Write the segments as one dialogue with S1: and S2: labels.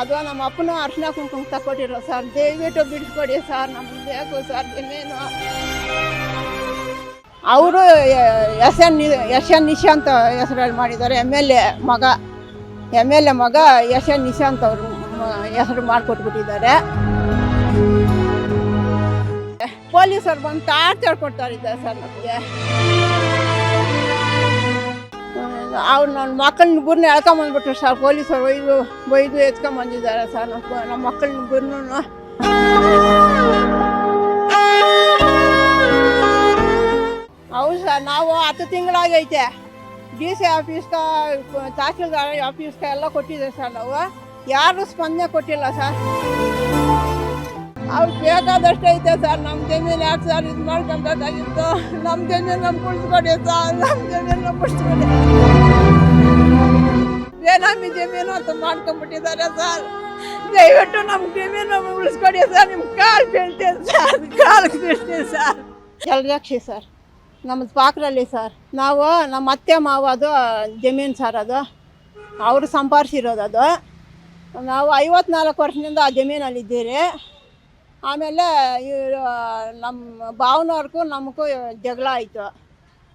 S1: ಅದು ನಮ್ಮ ಅಪ್ಪನ ಅರ್ಶಿನ ಕುಂಕುಮ ತಕ್ಕೊಟ್ಟಿರೋ ಸರ್. ದಯವಿಟ್ಟು ಬಿಡಿಸ್ಕೊಡಿ ಸರ್, ನಮ್ಗೆ ಬೇಕು ಸರ್, ಇನ್ನೇನು ಅವರು S N S N Nishant ಹೆಸರಲ್ಲಿ ಮಾಡಿದ್ದಾರೆ. ಎಂ ಎಲ್ ಎ ಮಗ, ಎಂ ಎಲ್ ಎ ಮಗ ಎಸ್ ಎನ್ ನಿಶಾಂತ್ ಅವರು ಹೆಸರು ಮಾಡಿಕೊಟ್ಬಿಟ್ಟಿದ್ದಾರೆ. ಪೊಲೀಸರು ಬಂದು ಟಾರ್ಚರ್ ಕೊಡ್ತಾ ಇದ್ದಾರೆ ಸರ್ ನಮಗೆ. ಅವ್ರು ನನ್ನ ಮಕ್ಕಳನ್ನ ಇಬ್ಬರನ್ನ ಎಳ್ಕೊಂಬಂದ್ಬಿಟ್ರು ಸರ್. ಪೊಲೀಸರು ಒಯ್ದು ಒಯ್ದು ಎತ್ಕೊಂಬಂದಿದ್ದಾರೆ ಸರ್. ನಮ್ಮ ನಮ್ಮ ಮಕ್ಕಳನ್ನ ಹೌದು ಸರ್, ನಾವು ಹತ್ತು ತಿಂಗಳಾಗೈತೆ. ಡಿ ಸಿ ಆಫೀಸ್ಗ ತಹಸೀಲ್ದಾರ್ ಆಫೀಸ್ಗ ಎಲ್ಲ ಕೊಟ್ಟಿದ್ದೇವೆ ಸರ್ ನಾವು. ಯಾರು ಸ್ಪಂದನೆ ಕೊಟ್ಟಿಲ್ಲ ಸರ್. ಅವ್ರು ಬೇಕಾದಷ್ಟು ಐತೆ ಸರ್. ನಮ್ಮ ಜಮೀನು ಯಾಕೆ ಸರ್ ಇದು ಮಾಡ್ಕೊಬೇಕಾಗಿತ್ತು ನಮ್ಮ ಜಮೀನು ನಮ್ಗೆ ಕುಳಿಸ್ಕೊಡಿ ಸರ್. ನಮ್ಮ ಜಮೀನು ನಮ್ಗೆ ಕುಳಿಸ್ಕೊಡಿ. ಬೇನಾಮಿ ಜಮೀನು ಅಂತ ಮಾಡ್ಕೊಂಡ್ಬಿಟ್ಟಿದ್ದಾರೆ ಸರ್. ದಯವಿಟ್ಟು ನಮ್ಮ ಜಮೀನು ಉಳಿಸ್ಕೊಡಿ ಸರ್. ನಿಮ್ಮ ಕಾಲು ಬೀಳ್ತೇನೆ ಸರ್. ಕಾಲು ಬೀಳ್ತೀನಿ ಸರ್. ಜಲರಕ್ಷಿ ಸರ್? ನಮ್ಮದು ಪಾಕ್ರಲ್ಲಿ ಸರ್. ನಾವು ನಮ್ಮ ಅತ್ತೆ ಮಾವ ಅದು, ಜಮೀನು ಸರ್ ಅದು. ಅವರು ಸಂಪಾದಿಸಿರೋದು ಅದು. ನಾವು ಐವತ್ನಾಲ್ಕು ವರ್ಷದಿಂದ ಆ ಜಮೀನಲ್ಲಿ ಇದ್ದೀರಿ ಆಮೇಲೆ ನಮ್ಮ ಭಾವನವ್ರಿಗೂ ನಮಗೂ ಜಗಳ ಆಯಿತು.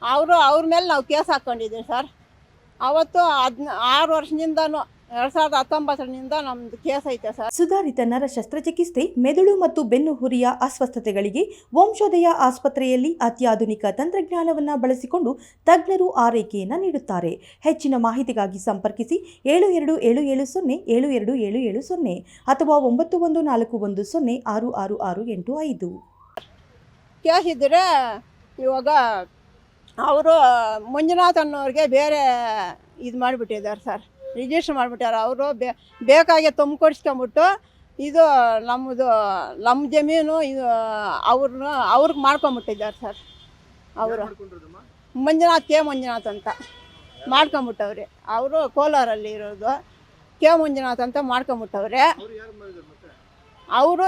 S1: ಅವರು ಅವ್ರ ಮೇಲೆ ನಾವು ಕೇಸ್ ಹಾಕ್ಕೊಂಡಿದ್ದೀವಿ ಸರ್. ಅವತ್ತು ಹದ್ನ, ಆರು ವರ್ಷದಿಂದನೂ ಎರಡು ಸಾವಿರದ ಹತ್ತೊಂಬತ್ತರಿಂದ ನಮ್ದು ಕೇಸ್ ಐತೆ ಸರ್.
S2: ಸುಧಾರಿತ ನರ ಶಸ್ತ್ರಚಿಕಿತ್ಸೆ ಮೆದುಳು ಮತ್ತು ಬೆನ್ನು ಹುರಿಯ ಅಸ್ವಸ್ಥತೆಗಳಿಗೆ ವಂಶೋದಯ ಆಸ್ಪತ್ರೆಯಲ್ಲಿ ಅತ್ಯಾಧುನಿಕ ತಂತ್ರಜ್ಞಾನವನ್ನು ಬಳಸಿಕೊಂಡು ತಜ್ಞರು ಆರೈಕೆಯನ್ನು ನೀಡುತ್ತಾರೆ. ಹೆಚ್ಚಿನ ಮಾಹಿತಿಗಾಗಿ ಸಂಪರ್ಕಿಸಿ ಏಳು ಎರಡು ಏಳು ಏಳು ಸೊನ್ನೆ ಏಳು ಎರಡು ಏಳು ಏಳು ಸೊನ್ನೆ ಅಥವಾ ಒಂಬತ್ತು ಒಂದು ನಾಲ್ಕು ಒಂದು ಸೊನ್ನೆ ಆರು ಆರು ಆರು ಎಂಟು ಐದು.
S1: ಕೇಸ್ ಇದ್ದರೆ ಇವಾಗ ಅವರು ಮಂಜುನಾಥ್ ಅನ್ನೋರಿಗೆ ಬೇರೆ ಇದು ಮಾಡಿಬಿಟ್ಟಿದ್ದಾರೆ ಸರ್. ರಿಜಿಸ್ಟ್ರ್ ಮಾಡಿಬಿಟ್ಟಾರೆ. ಅವರು ಬೇ ತುಂಬಿ ತುಂಬಿಕೊಡ್ಸ್ಕೊಂಬಿಟ್ಟು ಇದು ನಮ್ಮದು ನಮ್ಮ ಜಮೀನು ಇದು ಅವ್ರನ್ನ ಅವ್ರಿಗೆ ಮಾಡ್ಕೊಂಬಿಟ್ಟಿದ್ದಾರೆ ಸರ್. ಅವರು. ಮಂಜುನಾಥ್ ಕೆ ಮಂಜುನಾಥ್ ಅಂತ. ಮಾಡ್ಕೊಂಬಿಟ್ಟವ್ರೆ. ಅವರು ಕೋಲಾರಲ್ಲಿ ಇರೋದು. ಕೆ ಮಂಜುನಾಥ್ ಅಂತ ಮಾಡ್ಕೊಂಬಿಟ್ಟವ್ರೆ. ಅವರು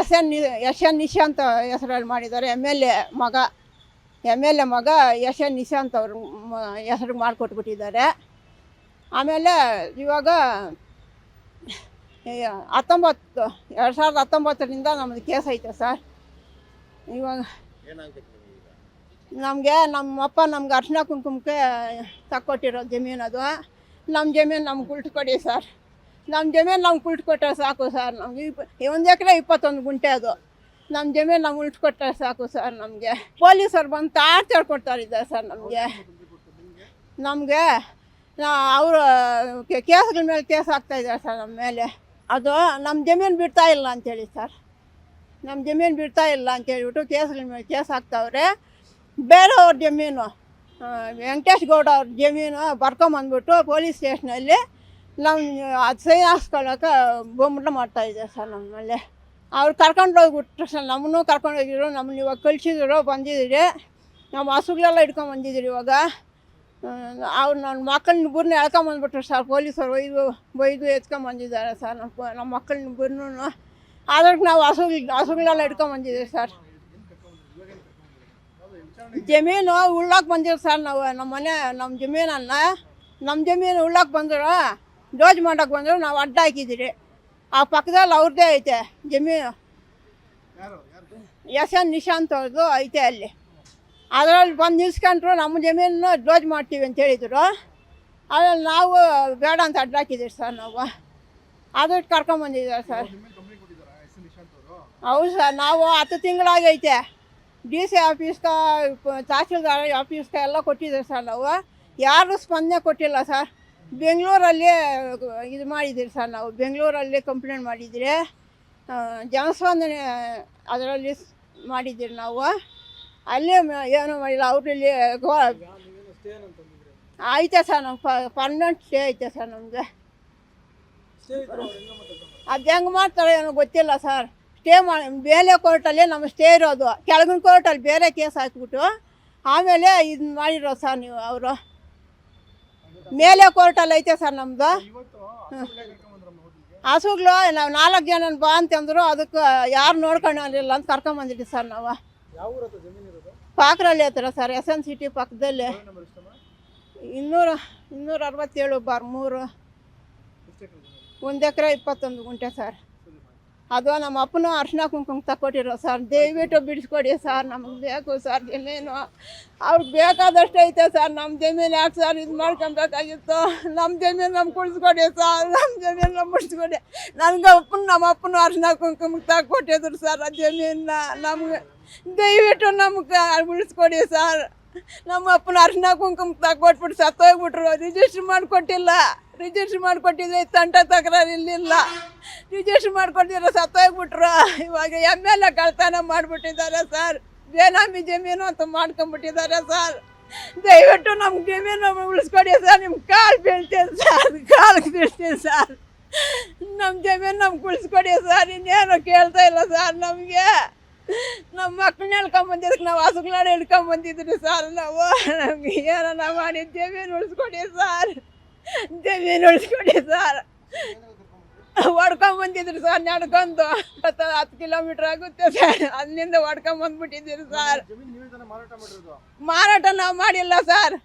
S1: S N S N Nishant ಹೆಸರಲ್ಲಿ ಮಾಡಿದ್ದಾರೆ. ಎಂ ಎಲ್ ಎ ಮಗ. ಎಂ ಎಲ್ ಎ ಮಗ ಎಸ್ ಎನ್ ನಿಶಾಂತ್ ಅವರು ಹೆಸರು ಮಾಡಿಕೊಟ್ಬಿಟ್ಟಿದ್ದಾರೆ. ಆಮೇಲೆ ಇವಾಗ ಹತ್ತೊಂಬತ್ತು, ಎರಡು ಸಾವಿರದ ಹತ್ತೊಂಬತ್ತರಿಂದ ನಮ್ಮದು ಕೇಸ್ ಐತೆ ಸರ್ ಇವಾಗ ನಮಗೆ ನಮ್ಮಪ್ಪ ನಮ್ಗೆ ಅರ್ಶಿನ ಕುಂಕುಮಕ್ಕೆ ತಕ್ಕೊಟ್ಟಿರೋ ಜಮೀನು ಅದು. ನಮ್ಮ ಜಮೀನು ನಮ್ಗೆ ಉಲ್ಟು ಕೊಡಿ ಸರ್ ನಮ್ಮ ಜಮೀನು ನಮ್ಗೆ ಉಲ್ಟು ಕೊಟ್ಟರೆ ಸಾಕು ಸರ್ ನಮ್ಗೆ. ಇಪ್ಪ ಒಂದು ಎಕರೆ ಇಪ್ಪತ್ತೊಂದು ಗುಂಟೆ ಅದು. ನಮ್ಮ ಜಮೀನು ನಮ್ಗೆ ಉಲ್ಟು ಕೊಟ್ಟರೆ ಸಾಕು ಸರ್ ನಮಗೆ. ಪೊಲೀಸರು ಬಂದು ತಾಡ್ತಾಡ್ಕೊಡ್ತಾರಿದ್ದಾರೆ ಸರ್ ನಮಗೆ. ನಮಗೆ ಅವರು ಕೇಸ್ಗಳ ಮೇಲೆ ಕೇಸ್ ಆಗ್ತಾಯಿದ್ದಾರೆ ಸರ್ ನಮ್ಮ ಮೇಲೆ. ಅದು ನಮ್ಮ ಜಮೀನು ಬಿಡ್ತಾ ಇಲ್ಲ ಅಂತೇಳಿ ಸರ್. ನಮ್ಮ ಜಮೀನು ಬಿಡ್ತಾ ಇಲ್ಲ ಅಂತ ಹೇಳ್ಬಿಟ್ಟು ಕೇಸ್ಗಳ ಮೇಲೆ ಕೇಸ್ ಹಾಕ್ತಾವ್ರೆ. ಬೇರೆಯವ್ರ ಜಮೀನು ವೆಂಕಟೇಶ್ ಗೌಡ ಅವ್ರ ಜಮೀನು ಬರ್ಕೊಂಬಂದ್ಬಿಟ್ಟು ಪೊಲೀಸ್ ಸ್ಟೇಷನಲ್ಲಿ ನಮ್ಮ ಅದು ಸೈನ್ ಹಾಕ್ಸ್ಕೊಳ್ಳೋಕೆ ಬೊಮ್ಮಟ ಮಾಡ್ತಾಯಿದ್ದಾರೆ ಸರ್ ನಮ್ಮ ಮೇಲೆ. ಅವ್ರು ಕರ್ಕೊಂಡು ಹೋಗ್ಬಿಟ್ರು ಸರ್, ನಮ್ಮನ್ನು ಕರ್ಕೊಂಡು ಹೋಗಿದ್ರು, ನಮ್ಮನ್ನ ಇವಾಗ ಕಳಿಸಿದ್ರು, ಬಂದಿದ್ದೀರಿ. ನಮ್ಮ ಹಸುಗಳೆಲ್ಲ ಇಟ್ಕೊಂಡು ಬಂದಿದ್ದೀರಿ ಇವಾಗ. ಅವ್ರು ನನ್ನ ಮಕ್ಕಳನ್ನ ಇಬ್ಬರನ್ನ ಎಳ್ಕೊಂಬಂದ್ಬಿಟ್ರು ಸರ್, ಪೊಲೀಸರು ಒಯ್ದು ಒಯ್ದು ಎತ್ಕೊಂಬಂದಿದ್ದಾರೆ ಸರ್ ನಮ್ಮ ನಮ್ಮ ಮಕ್ಕಳನ್ನ ಇಬ್ಬರನ್ನೂ ಅದಕ್ಕೆ ನಾವು ಹಸುಗಳು, ಹಸುಗಳೆಲ್ಲ ಇಟ್ಕೊಂಬಂದಿದ್ದೀವಿ ಸರ್. ಜಮೀನು ಉಳ್ಳಾಕ್ ಬಂದಿರು ಸರ್ ನಾವು ನಮ್ಮ ಮನೆ ನಮ್ಮ ಜಮೀನನ್ನು. ನಮ್ಮ ಜಮೀನು ಉಳ್ಳಾಕ್ ಬಂದರು ಡೋಜ್ ಮಾಡೋಕೆ ಬಂದರು, ನಾವು ಅಡ್ಡ ಹಾಕಿದ್ದೀರಿ. ಆ ಪಕ್ಕದಲ್ಲಿ ಅವ್ರದ್ದೇ ಐತೆ, ಜಮೀನು. ಎಸ್ ಎನ್ ನಿಶಾಂತ್ ಅವ್ರದ್ದು ಐತೆ ಅಲ್ಲಿ. ಅದರಲ್ಲಿ ಬಂದು ನಿಲ್ಸ್ಕೊಂಡ್ರು ನಮ್ಮ ಜಮೀನನ್ನು ಡೋಜ್ ಮಾಡ್ತೀವಿ ಅಂತ ಹೇಳಿದರು. ಅದ್ರಲ್ಲಿ ನಾವು ಬೇಡ ಅಂತ ಅಡ್ಡ ಹಾಕಿದ್ದೀವಿ ಸರ್ ನಾವು. ಅದು ಕರ್ಕೊಂಬಂದಿದ್ದಾರೆ ಸರ್. ಹೌದು ಸರ್, ನಾವು ಹತ್ತು ತಿಂಗಳಾಗೈತೆ. ಡಿ ಸಿ ಆಫೀಸ್ಗೆ ತಹಸೀಲ್ದಾರ್ ಆಫೀಸ್ಗೆ ಎಲ್ಲ ಕೊಟ್ಟಿದ್ದೀವಿ ಸರ್ ನಾವು. ಯಾರು ಸ್ಪಂದನೆ ಕೊಟ್ಟಿಲ್ಲ ಸರ್. ಬೆಂಗಳೂರಲ್ಲಿ ಇದು ಮಾಡಿದ್ದೀರಿ ಸರ್ ನಾವು. ಬೆಂಗಳೂರಲ್ಲಿ ಕಂಪ್ಲೇಂಟ್ ಮಾಡಿದ್ದೀರಿ. ಜನಸ್ಪಂದನೆ ಅದರಲ್ಲಿ ಮಾಡಿದ್ದೀರಿ ನಾವು. ಅಲ್ಲಿ ಏನು ಮಾಡಿಲ್ಲ, ಅವರಲ್ಲಿ ಐತೆ ಸರ್ ನಮ್ಗೆ ಪರ್ಮನೆಂಟ್ ಸ್ಟೇ ಐತೆ ಸರ್ ನಮಗೆ. ಅದು ಹೆಂಗೆ ಮಾಡ್ತಾರೆ ಏನೋ ಗೊತ್ತಿಲ್ಲ ಸರ್. ಸ್ಟೇ ಮಾಡಿ ಬೇಲೆ ಕೋರ್ಟಲ್ಲಿ ನಮ್ಮ ಸ್ಟೇ ಇರೋದು, ಕೆಳಗಿನ ಕೋರ್ಟಲ್ಲಿ ಬೇರೆ ಕೇಸ್ ಹಾಕ್ಬಿಟ್ಟು, ಆಮೇಲೆ ಇದು ಮಾಡಿರೋ ಸರ್ ನೀವು ಅವರು. ಮೇಲೆ ಕೋರ್ಟಲ್ಲಿ ಐತೆ ಸರ್ ನಮ್ಮದು ಹಸುಗಳು, ನಾವು ನಾಲ್ಕು ಜನ ಬಾ ಅಂತಂದ್ರು, ಅದಕ್ಕೆ ಯಾರು ನೋಡ್ಕೊಂಡಿಲ್ಲ ಅಂತ ಕರ್ಕೊಂಬಂದಿದ್ದೀವಿ ಸರ್ ನಾವು. ಪಾಕ್ರಲ್ಲಿ ಹತ್ರ ಸರ್ ಎಸ್ ಎನ್ ಸಿಟಿ ಪಕ್ಕದಲ್ಲಿ. ಇನ್ನೂರ ಇನ್ನೂರ ಅರವತ್ತೇಳು ಬಾರ್ ಮೂರು. ಒಂದು ಎಕರೆ ಇಪ್ಪತ್ತೊಂದು ಗುಂಟೆ ಸರ್. ಅದು ನಮ್ಮ ಅಪ್ಪನೂ ಅರ್ಶಿನ ಕುಂಕುಮ ತಕ್ಕೊಟ್ಟಿರೋ ಸರ್. ದಯವಿಟ್ಟು ಬಿಡಿಸ್ಕೊಡಿ ಸರ್, ನಮಗೆ ಬೇಕು ಸರ್ ಜಮೀನು ಅವ್ರಿಗೆ ಬೇಕಾದಷ್ಟು ಐತೆ ಸರ್ ನಮ್ಮ ಜಮೀನು ಯಾಕೆ ಸರ್ ಇದು ಮಾಡ್ಕೊಬೇಕಾಗಿತ್ತು? ನಮ್ಮ ಜಮೀನು ನಮ್ಗೆ ಕುಡಿಸ್ಕೊಡಿ ಸರ್ ನಮ್ಮ ಜಮೀನು ನಮ್ಗೆ ಮುಡಿಸ್ಕೊಡಿ ನನಗೆ ಅಪ್ಪನ, ನಮ್ಮ ಅಪ್ಪನ ಅರ್ಶಿನ ಕುಂಕುಮ ತಗೊಟ್ಟಿದ್ರು ಸರ್, ಆ ಜಮೀನನ್ನ. ನಮ್ಗೆ ದಯವಿಟ್ಟು ನಮ್ಗೆ ಬಿಡಿಸ್ಕೊಡಿ ಸರ್. ನಮ್ಮ ಅಪ್ಪನ ಅರ್ಶಿನ ಕುಂಕುಮ ತಗೊಟ್ಬಿಟ್ಟು ಸತ್ತೋಗ್ಬಿಟ್ರು ರಿಜಿಸ್ಟ್ರ್ ಮಾಡಿಕೊಟ್ಟಿಲ್ಲ. ರಿಜಿಸ್ಟ್ರ್ ಮಾಡಿಕೊಟ್ಟಿದ್ರೆ ತಂಟ ತಕರಾರು ಇಲ್ಲಿಲ್ಲ. ರಿಜಿಸ್ಟ್ರ್ ಮಾಡಿಕೊಟ್ಟಿದ್ರೆ ಸತ್ತೋಗ್ಬಿಟ್ರು. ಇವಾಗ ಎಂ ಎಲ್ ಎ ಕಳ್ತನ ಮಾಡಿಬಿಟ್ಟಿದ್ದಾರೆ ಸರ್. ಬೇನಾಮಿ ಜಮೀನು ಅಂತ ಮಾಡ್ಕೊಂಬಿಟ್ಟಿದ್ದಾರೆ ಸರ್. ದಯವಿಟ್ಟು ನಮ್ಮ ಜಮೀನು ಉಳಿಸ್ಕೊಡಿ ಸರ್. ನಿಮ್ಮ ಕಾಲು ಬೀಳ್ತೀನಿ ಸರ್. ಕಾಲಿಗೆ ಬೀಳ್ತೀನಿ ಸರ್. ನಮ್ಮ ಜಮೀನು ನಮ್ಗೆ ಉಳಿಸ್ಕೊಡಿ ಸರ್. ಇನ್ನೇನು ಕೇಳ್ತಾ ಇಲ್ಲ ಸರ್ ನಮಗೆ. ನಮ್ಮ ಮಕ್ಕಳನ್ನ ಹೇಳ್ಕೊಂಬಂದಿದ್ದಕ್ಕೆ ನಾವು ಹಸುಗಳನ್ನ ಹಿಡ್ಕೊಂಬಂದಿದ್ರಿ ಸರ್ ನಾವು. ನಮ್ಗೆ ಏನೋ ಮಾಡಿ ಜಮೀನು ಉಳಿಸ್ಕೊಡಿ ಸರ್. ಜಮೀನು ಉಳಿಸ್ಕೊಡಿ ಸರ್? ಹೊಡ್ಕೊಂಬಂದಿದ್ರು ಸರ್ ನಡ್ಕೊಂಡು. ಹತ್ತು ಹತ್ತು ಕಿಲೋಮೀಟರ್ ಆಗುತ್ತೆ ಸರ್. ಅಲ್ಲಿಂದ ಹೊಡ್ಕೊಂಬಂದ್ಬಿಟ್ಟಿದ್ದೀರಿ ಸರ್.
S3: ಮಾರಾಟ
S1: ನಾವು ಮಾಡಿಲ್ಲ ಸರ್.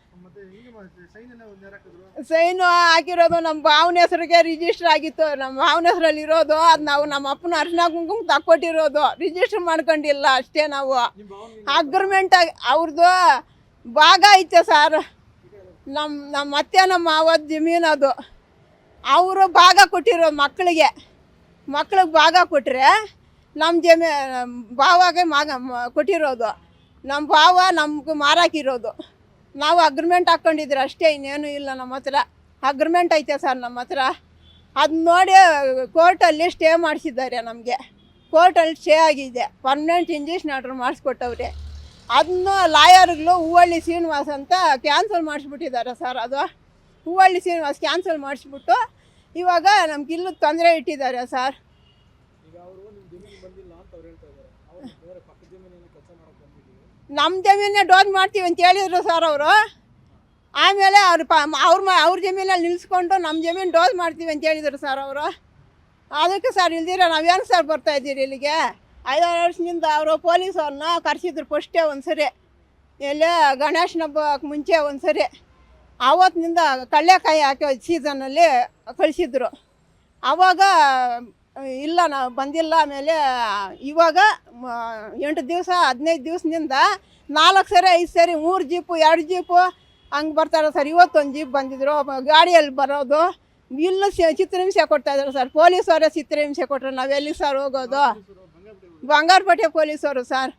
S3: ಸೈನು
S1: ಹಾಕಿರೋದು ನಮ್ಮ ಭಾವನ ಹೆಸರಿಗೆ ರಿಜಿಸ್ಟರ್ ಆಗಿತ್ತು. ನಮ್ಮ ಭಾವನ ಹೆಸರಲ್ಲಿ ಇರೋದು, ಅದು ನಾವು ನಮ್ಮ ಅಪ್ಪನ ಅರ್ಶನ ಕುಂಕುಮ ತಕ್ಕೊಟ್ಟಿರೋದು. ರಿಜಿಸ್ಟರ್ ಮಾಡ್ಕೊಂಡಿಲ್ಲ ಅಷ್ಟೇ ನಾವು. ಅಗ್ರಿಮೆಂಟ್ ಅವ್ರದ್ದು ಭಾಗ ಐತೆ ಸರ್. ನಮ್ಮ ನಮ್ಮ ಅತ್ತೆ ನಮ್ಮ ಮಾವ ಜಮೀನು ಅದು. ಅವರು ಭಾಗ ಕೊಟ್ಟಿರೋ ಮಕ್ಕಳಿಗೆ ಮಕ್ಳಿಗೆ ಭಾಗ ಕೊಟ್ಟರೆ ನಮ್ಮ ಜಮೀ, ಭಾವಾಗೆ ಮಾಗ ಕೊಟ್ಟಿರೋದು. ನಮ್ಮ ಭಾವ ನಮ್ಗೆ ಮಾರಾಕಿರೋದು. ನಾವು ಅಗ್ರಿಮೆಂಟ್ ಹಾಕ್ಕೊಂಡಿದ್ರೆ ಅಷ್ಟೇ, ಇನ್ನೇನು ಇಲ್ಲ ನಮ್ಮ ಹತ್ರ. ಅಗ್ರಿಮೆಂಟ್ ಐತೆ ಸರ್ ನಮ್ಮ ಹತ್ರ. ಅದು ನೋಡಿ ಕೋರ್ಟಲ್ಲಿ ಸ್ಟೇ ಮಾಡಿಸಿದ್ದಾರೆ ನಮಗೆ. ಕೋರ್ಟಲ್ಲಿ ಸ್ಟೇ ಆಗಿದೆ. ಪರ್ಮನೆಂಟ್ ಇಂಜೆಕ್ಷನ್ ಆರ್ಡ್ರ್ ಮಾಡಿಸ್ಕೊಟ್ಟವ್ರೆ. ಅದನ್ನು ಲಾಯರ್ಗಳು ಹೂವಳ್ಳಿ ಶ್ರೀನಿವಾಸ್ ಅಂತ ಕ್ಯಾನ್ಸಲ್ ಮಾಡಿಸ್ಬಿಟ್ಟಿದ್ದಾರೆ ಸರ್. ಅದು ಹೂವಳ್ಳಿ ಶ್ರೀನಿವಾಸ್ ಕ್ಯಾನ್ಸಲ್ ಮಾಡಿಸ್ಬಿಟ್ಟು ಇವಾಗ ನಮ್ಗೆ ಇಲ್ಲೂ ತೊಂದರೆ ಇಟ್ಟಿದ್ದಾರೆ ಸರ್.
S3: ನಿಮ್ಮ ಜಮೀನು
S1: ಡೋನ್ ಮಾಡ್ತೀವಿ ಅಂತ ಹೇಳಿದ್ರು ಸರ್ ಅವರು. ಆಮೇಲೆ ಅವ್ರ ಪ ಅವ್ರ ಅವ್ರ ಜಮೀನಲ್ಲಿ ನಿಲ್ಲಿಸ್ಕೊಂಡು ನಮ್ಮ ಜಮೀನು ಡೋಸ್ ಮಾಡ್ತೀವಿ ಅಂತ ಹೇಳಿದ್ರು ಸರ್ ಅವರು. ಅದಕ್ಕೆ ಸರ್ ಇಲ್ದಿರ ನಾವೇನು ಸರ್ ಬರ್ತಾ ಇದ್ದೀರಿ ಇಲ್ಲಿಗೆ? ಐದಾರು ವರ್ಷದಿಂದ ಅವರು ಪೊಲೀಸವ್ರನ್ನ ಕರೆಸಿದ್ರು ಫಸ್ಟೇ ಒಂದು ಸರಿ ಎಲ್ಲೇ ಗಣೇಶನ ಹಬ್ಬಕ್ಕೆ ಮುಂಚೆ ಒಂದು ಸರಿ ಆವತ್ತಿನಿಂದ ಕಡಲೆಕಾಯಿ ಹಾಕಿ ಸೀಸನಲ್ಲಿ ಕಳಿಸಿದ್ರು. ಆವಾಗ ಇಲ್ಲ ನಾವು ಬಂದಿಲ್ಲ ಆಮೇಲೆ ಇವಾಗ ಎಂಟು ದಿವಸ, ಹದಿನೈದು ದಿವಸದಿಂದ ನಾಲ್ಕು ಸರಿ, ಐದು ಸರಿ, ಮೂರು ಜೀಪು ಎರಡು ಜೀಪು ಹಂಗೆ ಬರ್ತಾರೆ ಸರ್. ಇವತ್ತೊಂದು ಜೀಪ್ ಬಂದಿದ್ರು. ಗಾಡಿಯಲ್ಲಿ ಬರೋದು. ಇಲ್ಲ ಚಿತ್ರಹಿಂಸೆ ಕೊಡ್ತಾಯಿದ್ರು ಸರ್. ಪೊಲೀಸವರೇ ಚಿತ್ರಹಿಂಸೆ ನಾವು ನಾವೆಲ್ಲಿ ಸರ್ ಹೋಗೋದು? ಬಂಗಾರಪೇಟೆ ಪೊಲೀಸವರು ಸರ್